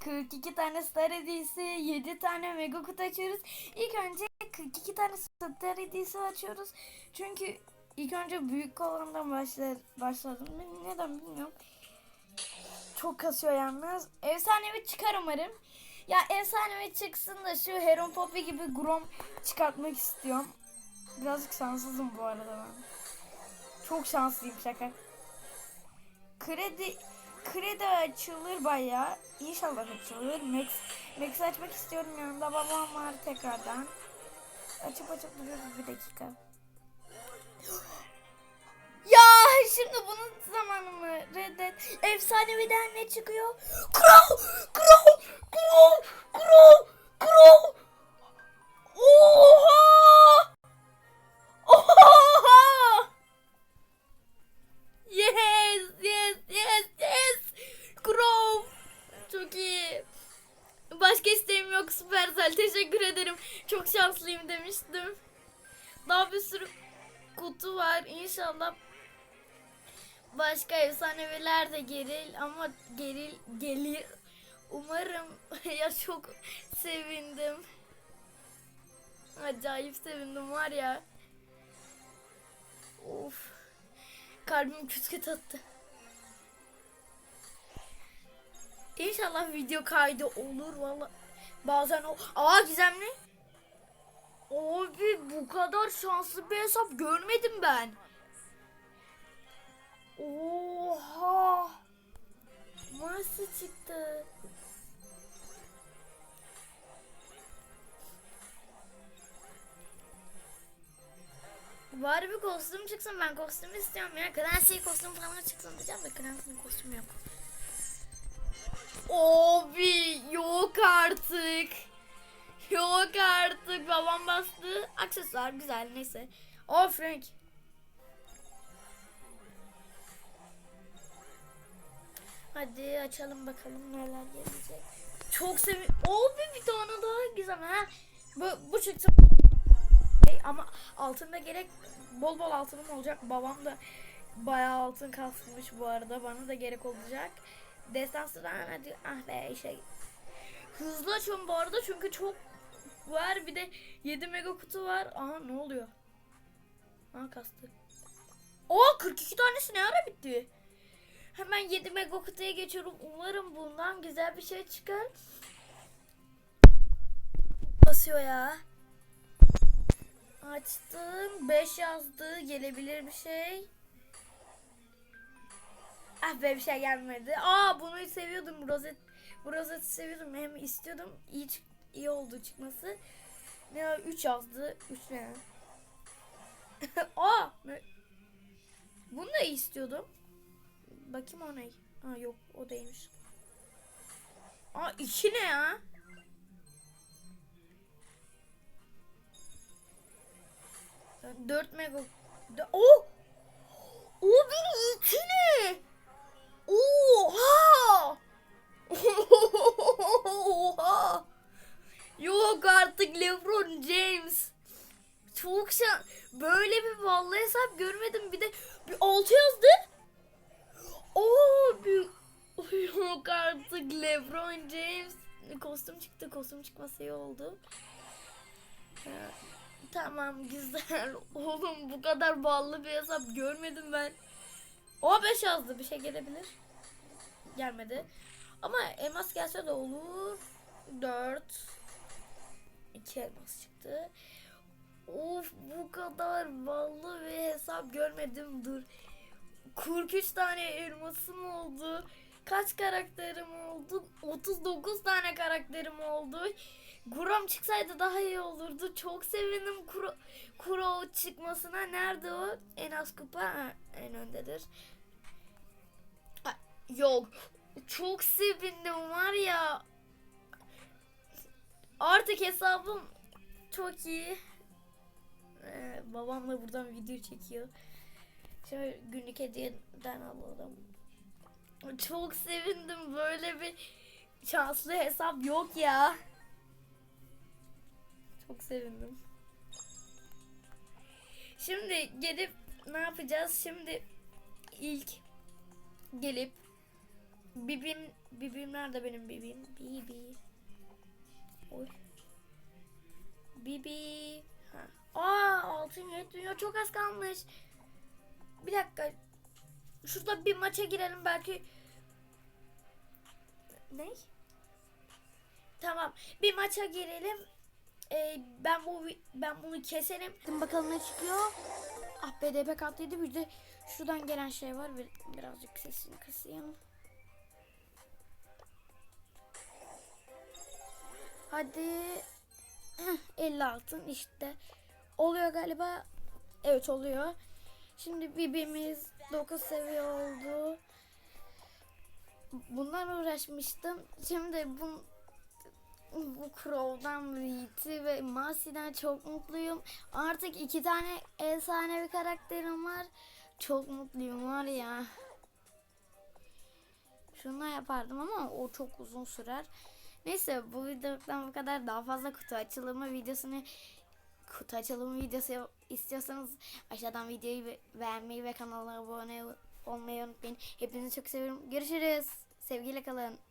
42 tane star hediyesi, 7 tane mega kutu açıyoruz. İlk önce 42 tane star hediyesi açıyoruz. Çünkü ilk önce büyük olandan başlar, başladım. Neden bilmiyorum. Çok kasıyor yalnız. Efsanevi çıkar umarım. Ya efsanevi çıksın da şu Heron Poppy gibi Grom çıkartmak istiyorum. Birazcık şanssızım bu arada ben. Çok şanslıyım şaka. Kredi kredi açılır bayağı. İnşallah açılır. Max Max açmak istiyorum yanında babam var tekrardan. Açıp açıp duruyoruz bir dakika. Ya şimdi bunun zamanı mı? Reddet. Efsaneviden ne çıkıyor? Crow! Crow! Crow! Teşekkür ederim. Çok şanslıyım demiştim. Daha bir sürü kutu var. İnşallah başka efsaneviler de gelir ama geril gelir. Umarım ya çok sevindim. Acayip sevindim var ya. Of. Kalbim küt küt attı. İnşallah video kaydı olur valla. Bazen o... Aa gizemli. Abi bu kadar şanslı bir hesap görmedim ben. Oha. Nasıl çıktı? Bari bir kostüm çıksın ben kostüm istiyorum ya. Clancy kostüm falan çıksın diyeceğim de Clancy'nin kostümü yok. Abi yok artık. Yok artık babam bastı. Aksesuar güzel neyse. O Frank. Hadi açalım bakalım neler gelecek. Çok sevi... Abi bir tane daha güzel ha. Bu, bu çıktı. Ama altında gerek bol bol altınım olacak. Babam da bayağı altın kasmış bu arada. Bana da gerek olacak. Destansıdan hadi ah be işe. Hızlı açıyorum bu arada çünkü çok var. Bir de 7 mega kutu var. Aha ne oluyor? Aha kastı. Oo 42 tanesi ne ara bitti? Hemen 7 mega kutuya geçiyorum. Umarım bundan güzel bir şey çıkar. Basıyor ya. Açtım. 5 yazdı. Gelebilir bir şey. Be bir şey gelmedi. Aa bunu seviyordum. Rozet bu rozeti seviyordum. Hem istiyordum. İyi, çık- iyi oldu çıkması. Ne 3 yazdı. 3 ne? Aa! Bunu da istiyordum. Bakayım o ne? Ha yok o değilmiş. Aa 2 ne ya? Dört mega. Dö- Oh! O bir iki ne? Şan. Böyle bir vallahi hesap görmedim. Bir de bir altı yazdı. Oo bir Yok artık LeBron James. Kostüm çıktı. Kostüm çıkması iyi oldu. Ha, Tamam güzel. Oğlum bu kadar ballı bir hesap görmedim ben. O 5 yazdı. Bir şey gelebilir. Gelmedi. Ama elmas gelse de olur. 4 2 elmas çıktı. Bu kadar ballı bir hesap görmedim. Dur. 43 tane elmasım oldu. Kaç karakterim oldu? 39 tane karakterim oldu. Grom çıksaydı daha iyi olurdu. Çok sevindim Kuro, Kuro çıkmasına. Nerede o? En az kupa Ha, en öndedir. Ay, Yok. Çok sevindim var ya. Artık hesabım çok iyi. Ee, babam da buradan video çekiyor. Şöyle günlük hediyeden alalım. Çok sevindim. Böyle bir şanslı hesap yok ya. Çok sevindim. Şimdi gelip ne yapacağız? Şimdi ilk gelip Bibim, bibim nerede benim bibim? Bibi. Oy. Bibi. Ha. Altın yetmiyor. Çok az kalmış. Bir dakika. Şurada bir maça girelim belki. Ne? Tamam. Bir maça girelim. Ee, ben bu ben bunu keserim. Bakalım ne çıkıyor. Ah BDP katlıydı. Bir de şuradan gelen şey var. Bir, birazcık sesini kısayım. Hadi. Heh, 50 altın işte. Oluyor galiba. Evet oluyor. Şimdi bibimiz 9 seviye oldu. Bundan uğraşmıştım. Şimdi bu bu Crow'dan, Reed'i ve Masi'den çok mutluyum. Artık iki tane efsanevi karakterim var. Çok mutluyum var ya. Şunu yapardım ama o çok uzun sürer. Neyse bu videodan bu kadar. Daha fazla kutu açılımı videosunu kutu açılımı videosu istiyorsanız aşağıdan videoyu be- beğenmeyi ve kanala abone olmayı unutmayın. Hepinizi çok seviyorum. Görüşürüz. Sevgiyle kalın.